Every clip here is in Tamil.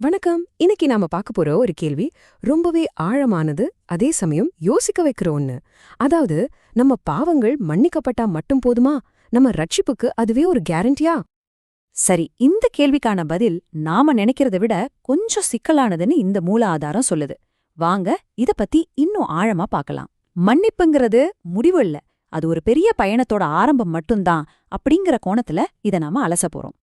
வணக்கம். இன்னைக்கு நாம பார்க்க போற ஒரு கேள்வி ரொம்பவே ஆழமானது அதே சமயம் யோசிக்க வைக்கிற ஒண்ணு. அதாவது நம்ம பாவங்கள் மன்னிக்கப்பட்டா மட்டும் போதுமா? நம்ம ரட்சிப்புக்கு அதுவே ஒரு கேரண்டியா சரி இந்த கேள்விக்கான பதில் நாம நினைக்கிறத விட கொஞ்சம் சிக்கலானதுன்னு இந்த மூல ஆதாரம் சொல்லுது. வாங்க இத பத்தி இன்னும் ஆழமா பார்க்கலாம். மன்னிப்புங்கிறது முடிவு இல்ல. அது ஒரு பெரிய பயணத்தோட ஆரம்பம் மட்டும்தான் அப்படிங்கிற கோணத்துல இத நாம அலச போறோம்.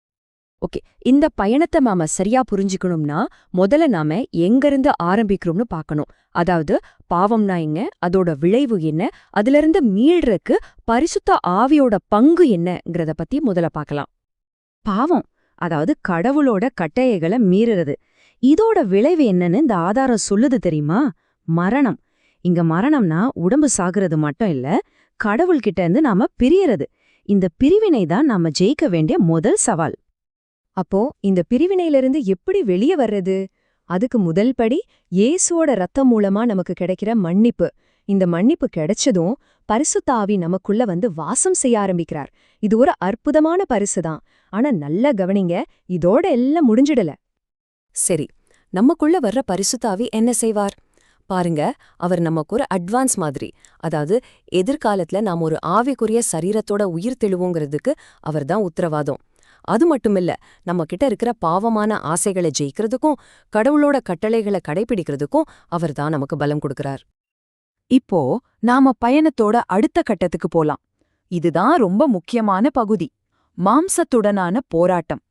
ஓகே இந்த பயணத்தை நாம சரியா புரிஞ்சுக்கணும்னா முதல்ல நாம எங்கிருந்து ஆரம்பிக்கிறோம்னு பார்க்கணும். அதாவது பாவம்னா என்ன அதோட விளைவு என்ன அதிலிருந்து மீள்றக்கு பரிசுத்த ஆவியோட பங்கு என்னங்கிறத பத்தி முதல்ல பார்க்கலாம். பாவம் அதாவது கடவுளோட கட்டையைகளை மீறுறது. இதோட விளைவு என்னன்னு இந்த ஆதாரம் சொல்லுது தெரியுமா? மரணம். இங்க மரணம்னா உடம்பு சாகுறது மட்டும் இல்ல கடவுள்கிட்ட இருந்து நாம பிரியறது. இந்த பிரிவினை தான் நாம ஜெயிக்க வேண்டிய முதல் சவால். அப்போ இந்த பிரிவினையிலிருந்து எப்படி வெளியே வர்றது? அதுக்கு முதல் படி இயேசுவோட ரத்தம் மூலமா நமக்கு கிடைக்கிற மன்னிப்பு. இந்த மன்னிப்பு கிடைச்சதும் பரிசுத்தாவி நமக்குள்ள வந்து வாசம் செய்ய ஆரம்பிக்கிறார். இது ஒரு அற்புதமான பரிசுதான். ஆனா நல்லா கவனிங்க இதோட எல்லாம் முடிஞ்சிடல. சரி நமக்குள்ள வர்ற பரிசுத்தாவி என்ன செய்வார்? பாருங்க அவர் நமக்கு ஒரு அட்வான்ஸ் மாதிரி அதாவது எதிர்காலத்துல நாம் ஒரு ஆவிக்குரிய சரீரத்தோட உயிர் தெழுவோங்கிறதுக்கு அவர்தான் உத்தரவாதம். அது மட்டுமில்ல நம்ம கிட்ட இருக்கிற பாவமான ஆசைகளை ஜெயிக்கிறதுக்கும் கடவுளோட கட்டளைகளை கடைபிடிக்கிறதுக்கும் அவர்தான் நமக்கு பலம் கொடுக்கிறார். இப்போ நாம பயணத்தோட அடுத்த கட்டத்துக்கு போலாம். இதுதான் ரொம்ப முக்கியமான பகுதி. மாம்சத்துடனான போராட்டம்.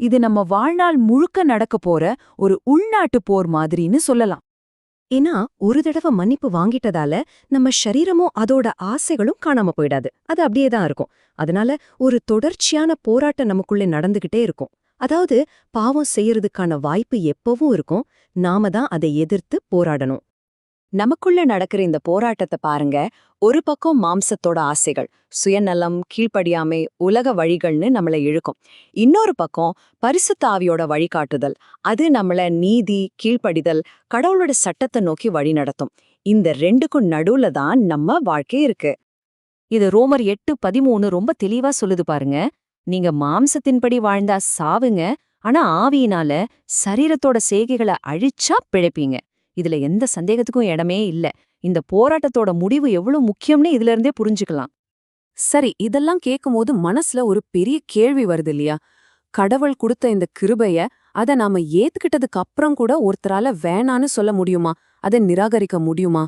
இது நம்ம வாழ்நாள் முழுக்க நடக்க போற ஒரு உள்நாட்டு போர் மாதிரின்னு சொல்லலாம். ஏன்னா ஒரு தடவை மன்னிப்பு வாங்கிட்டதால நம்ம சரீரமும் அதோட ஆசைகளும் காணாம போயிடாது. அது அப்படியே தான் இருக்கும். அதனால ஒரு தொடர்ச்சியான போராட்டம் நமக்குள்ளே நடந்துகிட்டே இருக்கும். அதாவது பாவம் செய்யறதுக்கான வாய்ப்பு எப்பவும் இருக்கும். நாம தான் அதை எதிர்த்து போராடணும். நமக்குள்ள நடக்கிற இந்த போராட்டத்தை பாருங்க. ஒரு பக்கம் மாம்சத்தோட ஆசைகள் சுயநலம் கீழ்ப்படியாமை உலக வழிகள்னு நம்மள இழுக்கும். இன்னொரு பக்கம் பரிசுத்தாவியோட வழிகாட்டுதல் அது நம்மள நீதி கீழ்ப்படிதல் கடவுளோட சட்டத்தை நோக்கி வழி நடத்தும். இந்த ரெண்டுக்கும் நடுவுல தான் நம்ம வாழ்க்கை இருக்கு. இது ரோமர் எட்டு பதிமூணு ரொம்ப தெளிவா சொல்லுது பாருங்க. நீங்க மாம்சத்தின்படி வாழ்ந்தா சாவுங்க ஆனா ஆவியினால சரீரத்தோட செய்கைகளை அழிச்சா பிழைப்பீங்க. இதுல எந்த சந்தேகத்துக்கும் இடமே இல்ல. இந்த போராட்டத்தோட முடிவு எவ்வளவு முக்கியம்னு இதுல இருந்தே புரிஞ்சுக்கலாம். சரி இதெல்லாம் கேட்கும்போது மனசுல ஒரு பெரிய கேள்வி வருது இல்லையா? கடவுள் கொடுத்த இந்த கிருபைய அத நாம ஏத்துக்கிட்டதுக்கு அப்புறம் கூட ஒருத்தரால வேணான்னு சொல்ல முடியுமா? அதை நிராகரிக்க முடியுமா?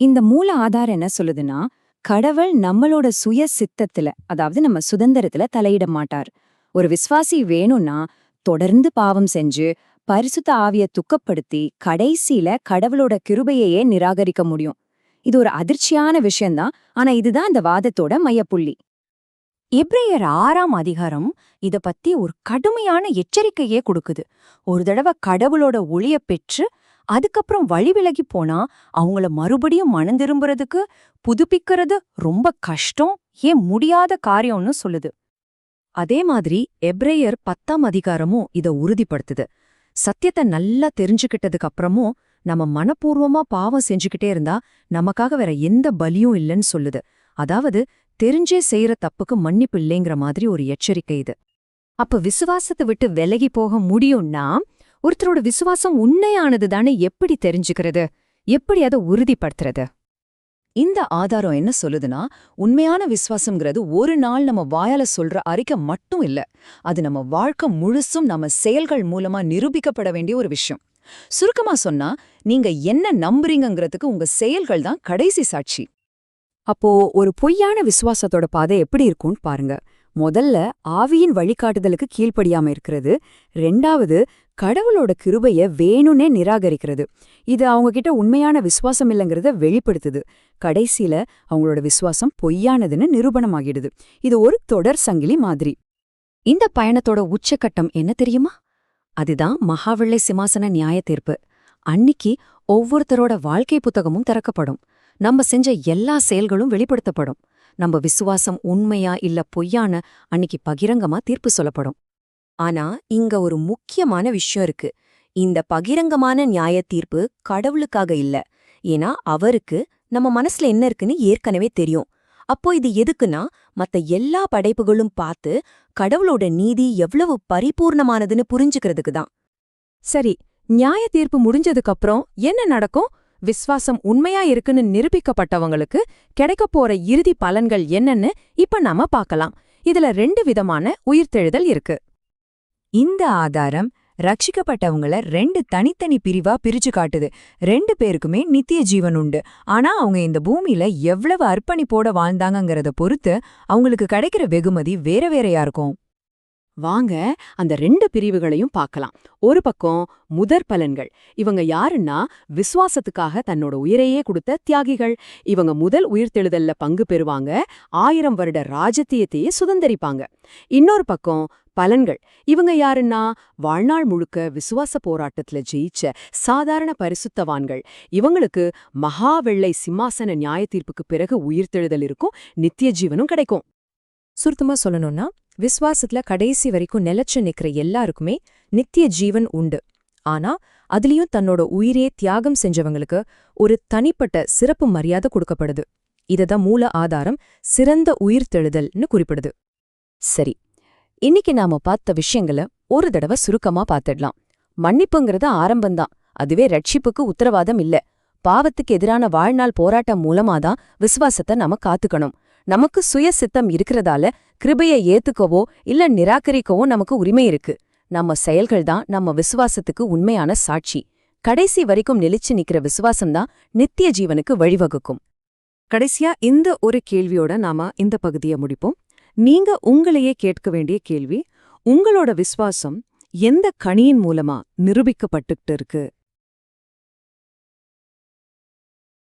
இந்த மூல ஆதாரம் என்ன சொல்லுதுன்னா கடவுள் நம்மளோட சுய சித்தத்துல அதாவது நம்ம சுதந்திரத்துல தலையிட மாட்டார். ஒரு விசுவாசி வேணும்னா தொடர்ந்து பாவம் செஞ்சு பரிசுத்த ஆவிய துக்கப்படுத்தி கடைசியில கடவுளோட கிருபையையே நிராகரிக்க முடியும். இது ஒரு அதிர்ச்சியான விஷயம்தான். ஆனா இதுதான் இந்த வாதத்தோட மையப்புள்ளி. எப்ரேயர் ஆறாம் அதிகாரம் இத பத்தி ஒரு கடுமையான எச்சரிக்கையே கொடுக்குது. ஒரு தடவை கடவுளோட ஒளிய பெற்று அதுக்கப்புறம் வழி விலகி போனா அவங்கள மறுபடியும் மனம் திரும்புறதுக்கு புதுப்பிக்கிறது ரொம்ப கஷ்டம் ஏன் முடியாத காரியம்னு சொல்லுது. அதே மாதிரி எப்ரேயர் பத்தாம் அதிகாரமும் இத உறுதிப்படுத்துது. சத்தியத்தை நல்லா தெரிஞ்சுக்கிட்டதுக்கு அப்புறமும் நம்ம மனப்பூர்வமா பாவம் செஞ்சுக்கிட்டே இருந்தா நமக்காக வேற எந்த பலியும் இல்லைன்னு சொல்லுது. அதாவது தெரிஞ்சே செய்யற தப்புக்கு மன்னிப்பு இல்லைங்கிற மாதிரி ஒரு எச்சரிக்கை இது. அப்ப விசுவாசத்தை விட்டு விலகி போக முடியும்னா ஒருத்தரோட விசுவாசம் உண்மையானது தானே எப்படி தெரிஞ்சுக்கிறது? எப்படி அதை உறுதிப்படுத்துறது? இந்த ஆதாரம் என்ன சொல்லுதுன்னா உண்மையான விசுவாசம்ங்கிறது ஒரு நாள் நம்ம வாயால சொல்ற அறிக்கை மட்டும் இல்ல. அது நம்ம வாழ்க்கை முழுசும் நம்ம செயல்கள் மூலமா நிரூபிக்கப்பட வேண்டிய ஒரு விஷயம். சுருக்கமா சொன்னா நீங்க என்ன நம்புறீங்கிறதுக்கு உங்க செயல்கள் தான் கடைசி சாட்சி. அப்போ ஒரு பொய்யான விசுவாசத்தோட பாதை எப்படி இருக்கும்னு பாருங்க. முதல்ல ஆவியின் வழிகாட்டுதலுக்கு கீழ்ப்படியாம இருக்கிறது. ரெண்டாவது கடவுளோட கிருபைய வேணும்னே நிராகரிக்கிறது. இது அவங்க கிட்ட உண்மையான விசுவாசம் இல்லைங்கிறத வெளிப்படுத்துது. கடைசியில அவங்களோட விசுவாசம் பொய்யானதுன்னு நிரூபணமாகிடுது. இது ஒரு தொடர் சங்கிலி மாதிரி. இந்த பயணத்தோட உச்சக்கட்டம் என்ன தெரியுமா? அதுதான் மகாவெள்ளை சிம்மாசன நியாய தீர்ப்பு. அன்னிக்கு ஒவ்வொருத்தரோட வாழ்க்கை புத்தகமும் திறக்கப்படும். நம்ம செஞ்ச எல்லா செயல்களும் வெளிப்படுத்தப்படும். நம்ம விசுவாசம் உண்மையா இல்ல பொய்யான அன்னிக்கு பகிரங்கமா தீர்ப்பு சொல்லப்படும். ஆனா இங்க ஒரு முக்கியமான விஷயம் இருக்கு. இந்த பகிரங்கமான நியாய தீர்ப்பு கடவுளுக்காக இல்ல. ஏன்னா அவருக்கு நம்ம மனசுல என்ன இருக்குன்னு ஏற்கனவே தெரியும். அப்போ இது எதுக்குன்னா மத்த எல்லா படைப்புகளும் பார்த்து கடவுளோட நீதி எவ்வளவு பரிபூர்ணமானதுன்னு புரிஞ்சுக்கிறதுக்கு தான். சரி நியாய தீர்ப்பு முடிஞ்சதுக்கப்புறம் என்ன நடக்கும்? விஸ்வாசம் உண்மையா இருக்குன்னு நிரூபிக்கப்பட்டவங்களுக்கு கிடைக்கப் போற இறுதி பலன்கள் என்னன்னு இப்ப நாம பார்க்கலாம். இதுல ரெண்டு விதமான உயிர்த்தெழுதல் இருக்கு. இந்த ஆதாரம் ரட்சிக்கப்பட்டவங்கள ரெண்டு தனித்தனி பிரிவா பிரிச்சு காட்டுது. ரெண்டு பேருக்குமே நித்திய ஜீவன் உண்டு. ஆனா அவங்க இந்த பூமியில எவ்வளவு அர்ப்பணிப்போட வாழ்ந்தாங்கங்கறத பொறுத்து அவங்களுக்கு கிடைக்கிற வெகுமதி வேற வேறையா இருக்கும். வாங்க அந்த ரெண்டு பிரிவுகளையும் பார்க்கலாம். ஒரு பக்கம் முதற் பலன்கள். இவங்க யாருன்னா விசுவாசத்துக்காக தன்னோட உயிரையே கொடுத்த தியாகிகள். இவங்க முதல் உயிர்த்தெழுதல்ல பங்கு பெறுவாங்க ஆயிரம் வருட ராஜத்தியத்தையே சுதந்தரிப்பாங்க. இன்னொரு பக்கம் பலன்கள். இவங்க யாருன்னா வாழ்நாள் முழுக்க விசுவாச போராட்டத்துல ஜெயிச்ச சாதாரண பரிசுத்தவான்கள். இவங்களுக்கு மகா வெள்ளை சிம்மாசன நியாய தீர்ப்புக்கு பிறகு உயிர்த்தெழுதல் இருக்கும் நித்திய ஜீவனும் கிடைக்கும். சுருத்தமா சொல்லணும்னா விஸ்வாசத்துல கடைசி வரைக்கும் நிலச்சு நிக்கிற எல்லாருக்குமே நித்திய ஜீவன் உண்டு. ஆனா அதுலயும் தன்னோட உயிரே தியாகம் செஞ்சவங்களுக்கு ஒரு தனிப்பட்ட சிறப்பு மரியாதை கொடுக்கப்படுது. இததான் மூல ஆதாரம் சிறந்த உயிர்த்தெழுதல்னு குறிப்பிடுது. சரி இன்னைக்கு நாம பார்த்த விஷயங்களை ஒரு தடவை சுருக்கமா பார்த்துடலாம். மன்னிப்புங்கிறது ஆரம்பம்தான். அதுவே ரட்சிப்புக்கு உத்தரவாதம் இல்ல. பாவத்துக்கு எதிரான வாழ்நாள் போராட்டம் மூலமாதான் விசுவாசத்தை நாம காத்துக்கணும். நமக்கு சுய சித்தம் இருக்கிறதால கிருபையை ஏத்துக்கவோ இல்ல நிராகரிக்கவோ நமக்கு உரிமை இருக்கு. நம்ம செயல்கள் தான் நம்ம விசுவாசத்துக்கு உண்மையான சாட்சி. கடைசி வரைக்கும் நெளிச்சு நிக்கிற விசுவாசம்தான் நித்திய ஜீவனுக்கு வழிவகுக்கும். கடைசியா இந்த ஒரு கேள்வியோட நாம இந்த பகுதியை முடிப்போம். நீங்க உங்களையே கேட்க வேண்டிய கேள்வி உங்களோட விசுவாசம் எந்த கணியின் மூலமா நிரூபிக்கப்பட்டுக்கிட்டு இருக்கு?